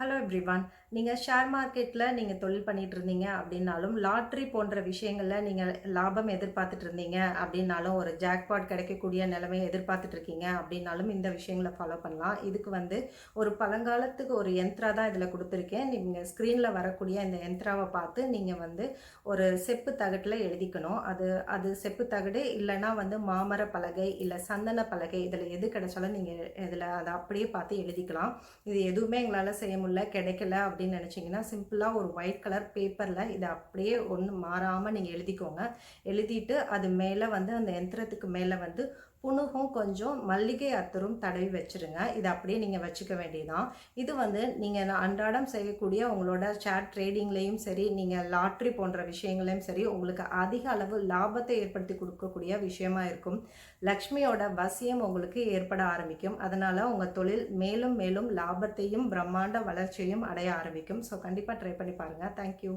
Hello everyone. நீங்கள் share மார்க்கெட்டில் நீங்கள் தொழில் பண்ணிகிட்டு இருந்தீங்க அப்படின்னாலும் லாட்ரி போன்ற விஷயங்களில் நீங்கள் லாபம் எதிர்பார்த்துட்டு இருந்தீங்க அப்படின்னாலும் ஒரு ஜாக்பாட் கிடைக்கக்கூடிய நிலைமையை எதிர்பார்த்துட்டு இருக்கீங்க அப்படின்னாலும் இந்த விஷயங்களை ஃபாலோ பண்ணலாம். இதுக்கு வந்து ஒரு பழங்காலத்துக்கு ஒரு யந்த்ரா தான் இதில் கொடுத்துருக்கேன். நீங்கள் ஸ்க்ரீனில் வரக்கூடிய இந்த யந்த்ராவை பார்த்து நீங்கள் வந்து ஒரு செப்பு தகட்டில் எழுதிக்கணும். அது அது செப்பு தகடு இல்லைன்னா வந்து மாமர பலகை இல்லை சந்தன பலகை இதில் எது கிடைச்சாலும் நீங்கள் இதில் அதை அப்படியே பார்த்து எழுதிக்கலாம். இது எதுவுமே எங்களால் செய்ய முடியல கிடைக்கல அப்படின்னு நினச்சிங்கன்னா சிம்பிளாக ஒரு ஒயிட் கலர் பேப்பரில் இதை அப்படியே ஒன்று மாறாமல் நீங்கள் எழுதிக்கோங்க. எழுதிட்டு அது மேலே வந்து அந்த யந்திரத்துக்கு மேலே வந்து புணுகும் கொஞ்சம் மல்லிகை அத்தரும் தடவி வச்சுருங்க. இதை அப்படியே நீங்கள் வச்சுக்க வேண்டியதான் இது வந்து நீங்கள் அன்றாடம் செய்யக்கூடிய உங்களோட ஷேர் ட்ரேடிங்லேயும் சரி நீங்கள் லாட்ரி போன்ற விஷயங்களையும் சரி உங்களுக்கு அதிக அளவு லாபத்தை ஏற்படுத்தி கொடுக்கக்கூடிய விஷயமா இருக்கும். லக்ஷ்மியோட வசியம் உங்களுக்கு ஏற்பட ஆரம்பிக்கும். அதனால் உங்கள் தொழில் மேலும் மேலும் லாபத்தையும் பிரம்மாண்ட வளர்ச்சியையும் அடைய ஆரம்பிக்கும். ஸோ கண்டிப்பாக ட்ரை பண்ணி பாருங்கள் தேங்க்யூ